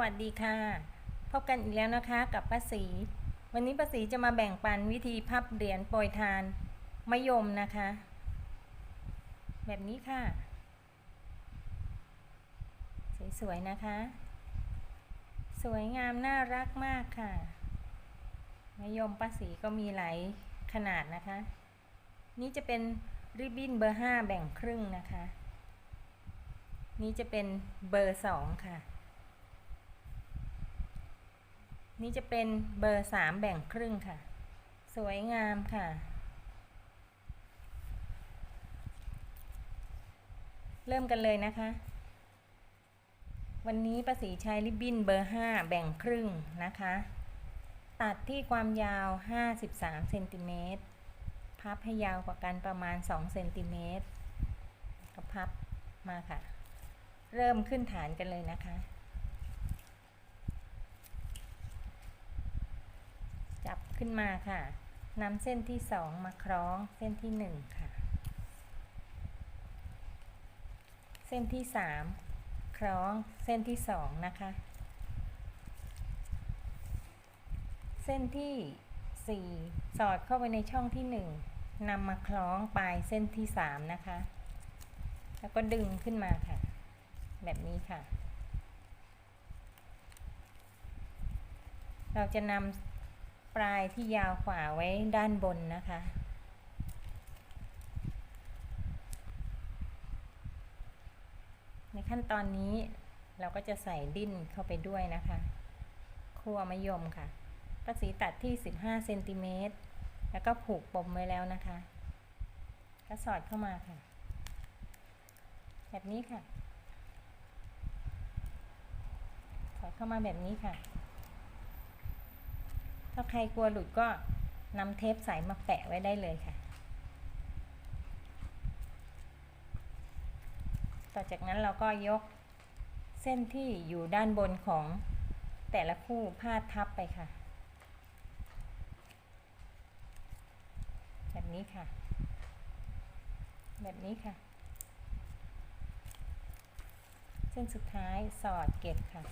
วัสดีค่ะ พบกันอีกแล้วนะคะกับป้าสีวันนี้ป้าสีจะมาแบ่งปันวิธีพับเหรียญโปรยทานมะยมนะคะ แบบนี้ค่ะ สวยๆนะคะ สวยงามน่ารักมากค่ะมะยมป้าสีก็มีหลายขนาดนะคะ นี่จะเป็นริบบิ้นเบอร์ 5 แบ่งครึ่งนะคะ นี่จะเป็นเบอร์ 2 ค่ะ นี่จะเป็นเบอร์3แบ่งครึ่งค่ะ สวยงามค่ะ เริ่มกันเลยนะคะ วันนี้ประสีใช้ริบบิ้นเบอร์5แบ่งครึ่งนะคะ ตัดที่ความยาว 53เซนติเมตรพับให้ยาวกว่ากันประมาณ2เซนติเมตรก็พับมาค่ะ เริ่มขึ้นฐานกันเลยนะคะ จับขึ้นมาค่ะนำเส้นที่สองมาคล้องเส้นที่หนึ่งค่ะ เส้นที่สามคล้องเส้นที่สองนะคะ เส้นที่สี่สอดเข้าไปในช่องที่หนึ่งนำมาคล้องปลายเส้นที่สามนะคะ แล้วก็ดึงขึ้นมาค่ะ แบบนี้ค่ะ เราจะนำ ปลายที่ยาวขวาไว้ด้านบนนะคะ ในขั้นตอนนี้เราก็จะใส่ดิ้นเข้าไปด้วยนะคะคั่วมะยมค่ะประสีตัดที่ 15เซนติเมตรแล้วก็ผูกปมไว้แล้วนะคะ ก็สอดเข้ามาค่ะ แบบนี้ค่ะ สอดเข้ามาแบบนี้ค่ะ ถ้าใครกลัวหลุดก็นำเทปใสมาแปะไว้ได้เลยค่ะ ต่อจากนั้นเราก็ยกเส้นที่อยู่ด้านบนของแต่ละคู่พาดทับไปค่ะ แบบนี้ค่ะ แบบนี้ค่ะ เส้นสุดท้ายสอดเก็บค่ะ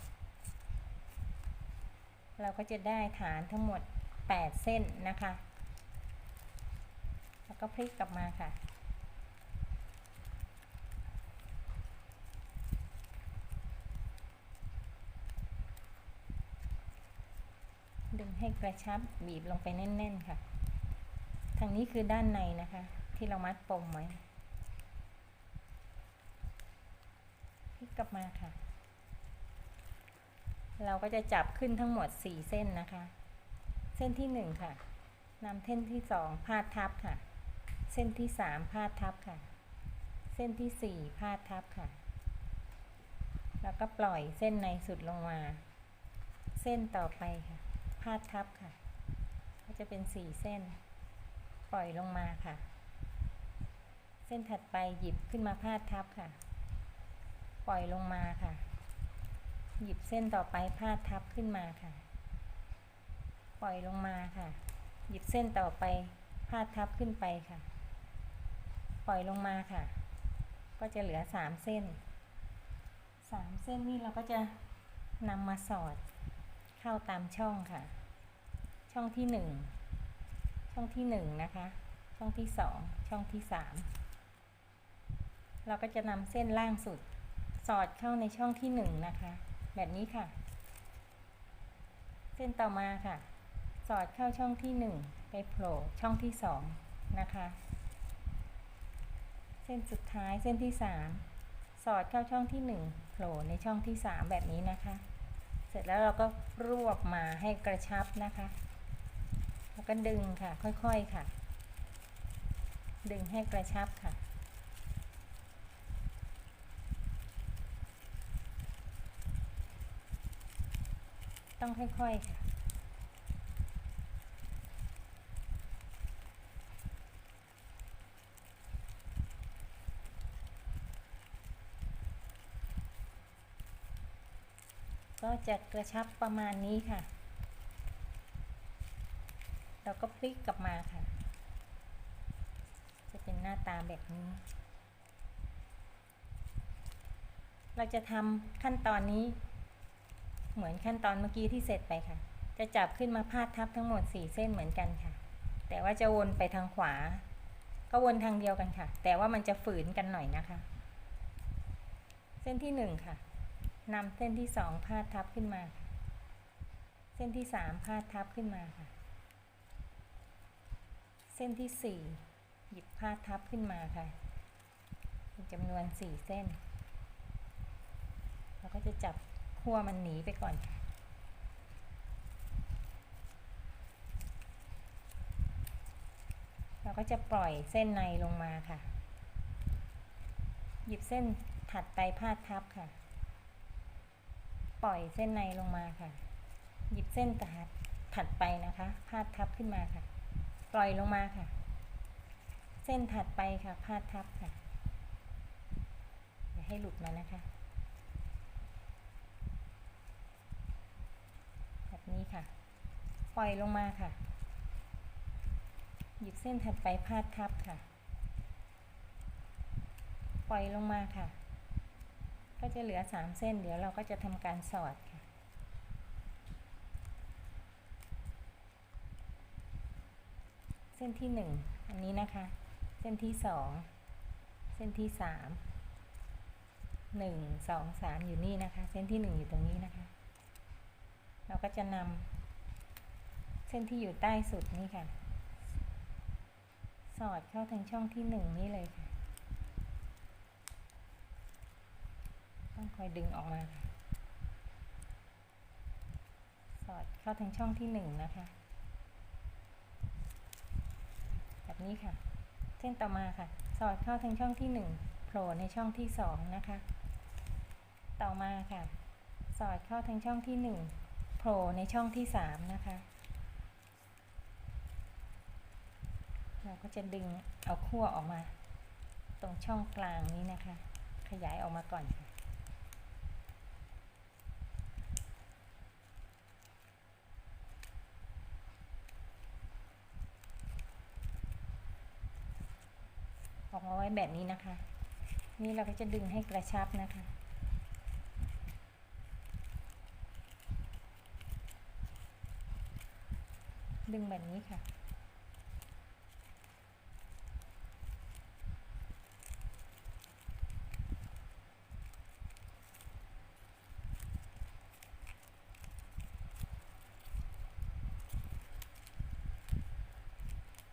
เราก็จะได้ฐานทั้งหมด 8 เส้นนะคะ แล้วก็พลิกกลับมาค่ะ ดึงให้กระชับบีบลงไปแน่น ๆ ค่ะ ทางนี้คือด้านในนะคะ ที่เรามัดปมไว้ พลิกกลับมาค่ะ เราก็จะจับขึ้นทั้งหมด 4 เส้นนะคะ เส้นที่ 1 ค่ะนำเส้นที่ 2 พาดทับค่ะ เส้นที่ 3 พาดทับค่ะ เส้นที่ 4 พาดทับค่ะ แล้วก็ปล่อยเส้นในสุดลงมา เส้นต่อไปค่ะ พาดทับค่ะ ก็จะเป็น 4 เส้น ปล่อยลงมาค่ะ เส้นถัดไปหยิบขึ้นมาพาดทับค่ะ ปล่อยลงมาค่ะ หยิบเส้นต่อไปพาดทับขึ้นมาค่ะ ปล่อยลงมาค่ะ หยิบเส้นต่อไปพาดทับขึ้นไปค่ะ ปล่อยลงมาค่ะ ก็จะเหลือสามเส้นสามเส้นนี้เราก็จะนำมาสอดเข้าตามช่องค่ะ ช่องที่หนึ่งช่องที่หนึ่งนะคะ ช่องที่สองช่องที่สามเราก็จะนำเส้นล่างสุดสอดเข้าในช่องที่หนึ่งนะคะ แบบนี้ค่ะ เส้นต่อมาค่ะ สอดเข้าช่องที่หนึ่งไปโผล่ช่องที่สองนะคะ เส้นสุดท้ายเส้นที่สามสอดเข้าช่องที่หนึ่งโผล่ในช่องที่สามแบบนี้นะคะ เสร็จแล้วเราก็รวบมาให้กระชับนะคะแล้วก็ดึงค่ะค่อยๆค่ะ ดึงให้กระชับค่ะ ต้องค่อยๆค่ะ ก็จะกระชับประมาณนี้ค่ะ เราก็พลิกกลับมาค่ะ จะเป็นหน้าตาแบบนี้ เราจะทำขั้นตอนนี้ เหมือนขั้นตอนเมื่อกี้ที่เสร็จไปค่ะ จะจับขึ้นมาพาดทับทั้งหมดสี่เส้นเหมือนกันค่ะ แต่ว่าจะวนไปทางขวา ก็วนทางเดียวกันค่ะ แต่ว่ามันจะฝืนกันหน่อยนะคะ เส้นที่หนึ่งค่ะนำเส้นที่สองพาดทับขึ้นมาค่ะ เส้นที่สามพาดทับขึ้นมาค่ะ เส้นที่สี่หยิบพาดทับขึ้นมาค่ะเป็นจำนวนสี่เส้น เราก็จะจับ ขั้วมันหนีไปก่อน เราก็จะปล่อยเส้นในลงมาค่ะ หยิบเส้นถัดไปพาดทับค่ะ ปล่อยเส้นในลงมาค่ะ หยิบเส้นถัดถัดไปนะคะ พาดทับขึ้นมาค่ะ ปล่อยลงมาค่ะ เส้นถัดไปค่ะ พาดทับค่ะอย่าให้หลุดมานะคะ แบบ นี้ค่ะ ปล่อยลงมาค่ะ หยิบเส้นถัดไปพาดทับค่ะ ปล่อยลงมาค่ะ ก็จะเหลือสามเส้น เดี๋ยวเราก็จะทำการสอดค่ะเส้นที่หนึ่งอันนี้นะคะ เส้นที่สองเส้นที่สามหนึ่งสองสามอยู่นี่นะคะ เส้นที่หนึ่งอยู่ตรงนี้นะคะ เราก็จะนำเส้นที่อยู่ใต้สุดนี่ค่ะ สอดเข้าทางช่องที่หนึ่งนี่เลยค่ะ ต้องคอยดึงออกมาค่ะสอดเข้าทางช่องที่หนึ่งนะคะ แบบนี้ค่ะ เส้นต่อมาค่ะ สอดเข้าทางช่องที่หนึ่งโผล่ในช่องที่สองนะคะ ต่อมาค่ะ สอดเข้าทางช่องที่หนึ่ง โผล่ในช่องที่สามนะคะ เราก็จะดึงเอาขั้วออกมา ตรงช่องกลางนี้นะคะ ขยายออกมาก่อนค่ะออกมาไว้แบบนี้นะคะ นี่เราก็จะดึงให้กระชับนะคะ ดึงแบบนี้ค่ะ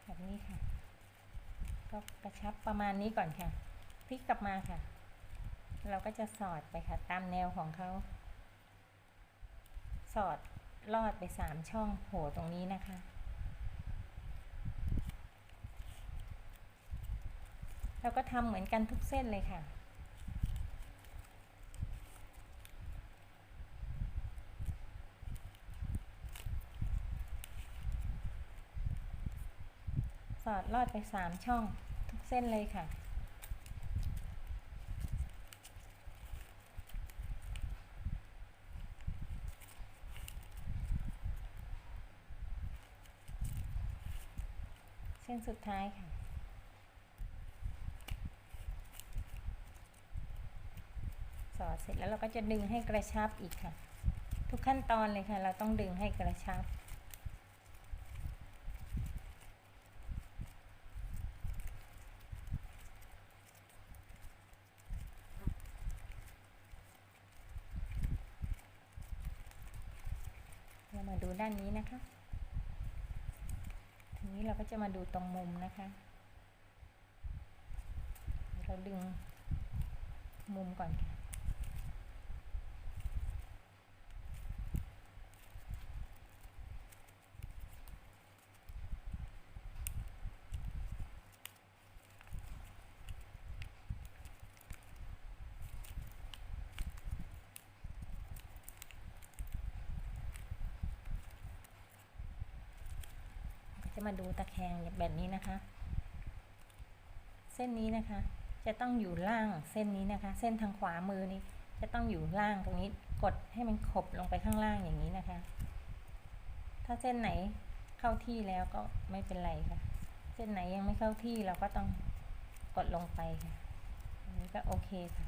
แบบนี้ค่ะ ก็กระชับประมาณนี้ก่อนค่ะ พลิกกลับมาค่ะ เราก็จะสอดไปค่ะ ตามแนวของเขา สอด ลอดไปสามช่องโผล่ตรงนี้นะคะ เราก็ทำเหมือนกันทุกเส้นเลยค่ะสอดลอดไปสามช่องทุกเส้นเลยค่ะ ส้นสุดท้ายค่ะ สอดเสร็จแล้วเราก็จะดึงให้กระชับอีกค่ะ ทุกขั้นตอนเลยค่ะ เราต้องดึงให้กระชับเรามาดูด้านนี้นะคะ นี้เราก็จะมาดูตรงมุมนะคะ เราดึงมุมก่อน มาดูตะแคงแบบนี้นะคะ เส้นนี้นะคะ จะต้องอยู่ล่างเส้นนี้นะคะ เส้นทางขวามือนี้จะต้องอยู่ล่างตรงนี้กดให้มันขบลงไปข้างล่างอย่างนี้นะคะ ถ้าเส้นไหนเข้าที่แล้วก็ไม่เป็นไรค่ะ เส้นไหนยังไม่เข้าที่เราก็ต้องกดลงไปค่ะอันนี้ก็โอเคค่ะ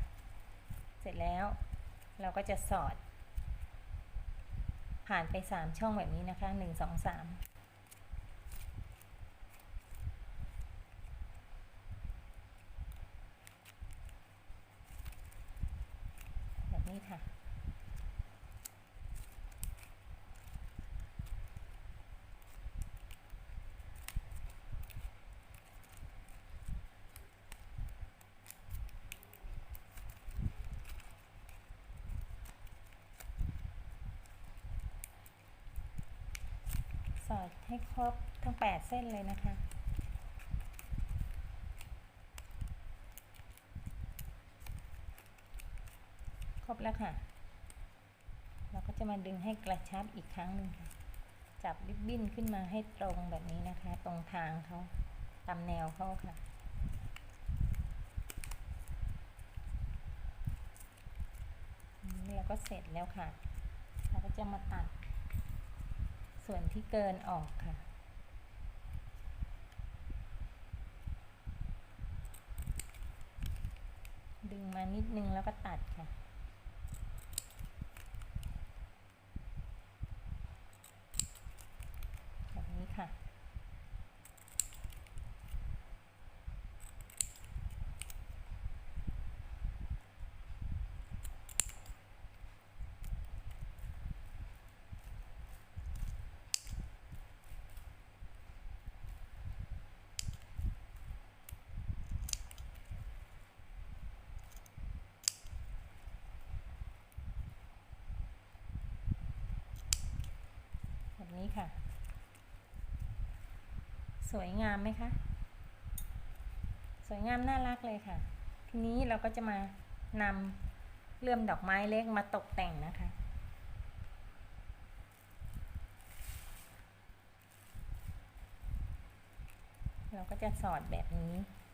เสร็จแล้วเราก็จะสอด ผ่านไป 3 ช่องแบบนี้นะคะ 1 2 3 อดให้ครบทั้ง 8 เส้นเลยนะคะ ครบแล้วค่ะ เราก็จะมาดึงให้กระชับอีกครั้งหนึ่งค่ะ จับริบบิ้นขึ้นมาให้ตรงแบบนี้นะคะ ตรงทางเขาตามแนวเขาค่ะนี่เราก็เสร็จแล้วค่ะ เราก็จะมาตัด ส่วนที่เกินออกค่ะ ดึงมานิดนึงแล้วก็ตัดค่ะ ค่ะ สวยงามไหมคะ สวยงามน่ารักเลยค่ะ ทีนี้เราก็จะมานำเลื่อมดอกไม้เล็กมาตกแต่งนะคะ เราก็จะสอดแบบนี้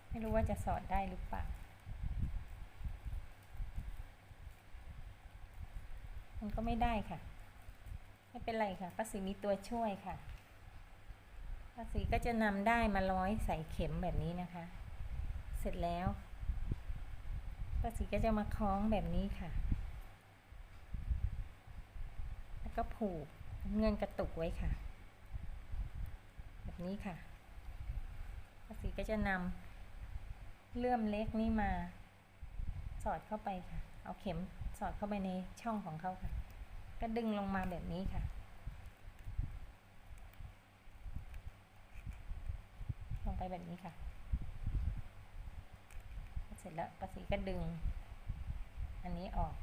ไม่รู้ว่าจะสอดได้หรือเปล่ามันก็ไม่ได้ค่ะ ไม่เป็นไรค่ะป้าศรีมีตัวช่วยค่ะป้าศรีก็จะนำได้มาร้อยใส่เข็มแบบนี้นะคะ เสร็จแล้วป้าศรีก็จะมาคล้องแบบนี้ค่ะ แล้วก็ผูกเงินกระตุกไว้ค่ะ แบบนี้ค่ะป้าศรีก็จะนำเลื่อมเล็กนี่มา สอดเข้าไปค่ะ เอาเข็มสอดเข้าไปในช่องของเขาค่ะ ก็ดึงลงมาแบบนี้ค่ะ ลงไปแบบนี้ค่ะ เสร็จแล้วประสีก็ดึง อันนี้ออก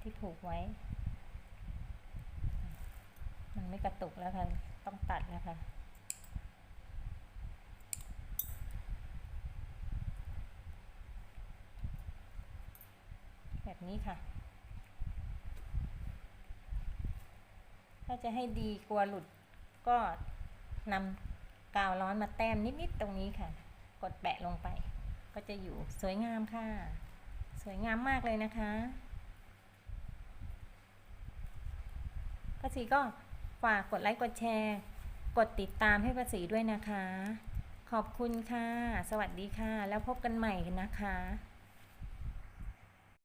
ที่ผูกไว้ มันไม่กระตุกแล้วค่ะ ต้องตัดแล้วค่ะแบบนี้ค่ะ ถ้าจะให้ดีกลัวหลุดก็นำกาวร้อนมาแต้มนิดๆตรงนี้ค่ะ กดแปะลงไป ก็จะอยู่สวยงามค่ะ สวยงามมากเลยนะคะป้าสีก็ฝากกดไลค์กดแชร์ กดติดตามให้ป้าสีด้วยนะคะ ขอบคุณค่ะ สวัสดีค่ะ แล้วพบกันใหม่นะคะ